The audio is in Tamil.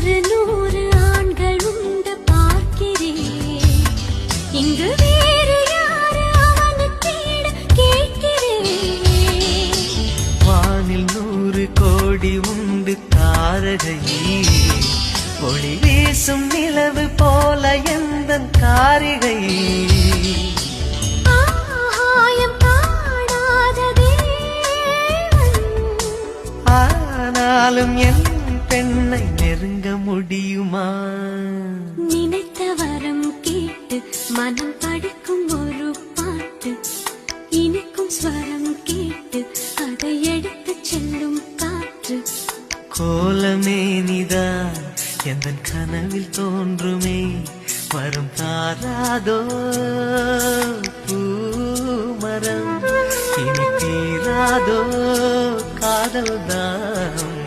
நூறு நூறு ஆண்கள் உண்டு பார்க்கிறேன். இங்கு வேறு யாரு அவனுக்கேட கேட்கிறேன். வானில் நூறு கோடி உண்டு தாரகை ஒளி வீசும் நிலவு போல எந்த காரிகை ஆனாலும் என் பெண்ணை நெருங்க முடியுமா? நினைத்த வரம் கேட்டு மனம் படிக்கும் ஒரு பாட்டு. இனிக்கும் ஸ்வரம் கேட்டு அதை எடுத்து செல்லும் காற்று. கோலமே நீதான் எந்த கனவில் தோன்றுமே? வரும் தாராதோ பூமரம். இனி தீராதோ காதல்தான்.